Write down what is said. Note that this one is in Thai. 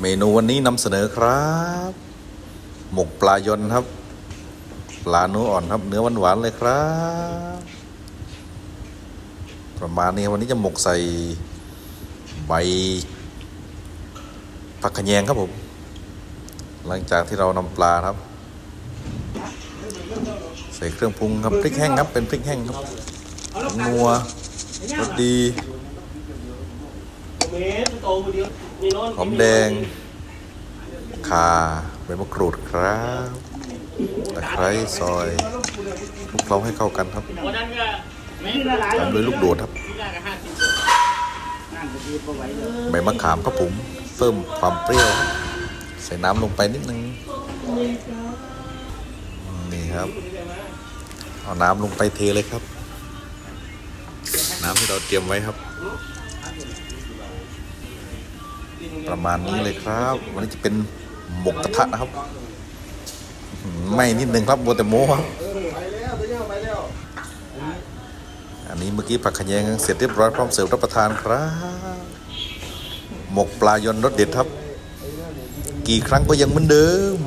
เมนูวันนี้นำเสนอครับ หมกปลายนครับ ปลาเนื้ออ่อนครับ เนื้อหวานๆเลยครับ ประมาณนี้วันนี้จะหมกใส่ใบผักขะแยงครับผม หลังจากที่เรานำปลาครับ ใส่เครื่องปรุงครับพริกแห้งครับ เป็นพริกแห้งครับนัวรสดี หอมแดงข่าใบมะกรูดครับตะไคร้ซอยคลุกเคล้าให้เข้ากันครับตามด้วยลูกโดดครับ ใบมะขามครับผมเพิ่มความเปรี้ยว ใส่น้ำลงไปนิดนึงนี่ครับ เอาน้ำลงไปเทเลยครับ น้ำที่เราเตรียมไว้ครับ ประมาณนี้เลยครับ วันนี้จะเป็นหมกกระทะนะครับไม่นิดนึงครับบัวแต่โมครับอันนี้เมื่อกี้ผักขยงเสร็จเรียบร้อยพร้อมเสิร์ฟรับประทานครับ หมกปลายนรสเด็ดครับ กี่ครั้งก็ยังเหมือนเดิม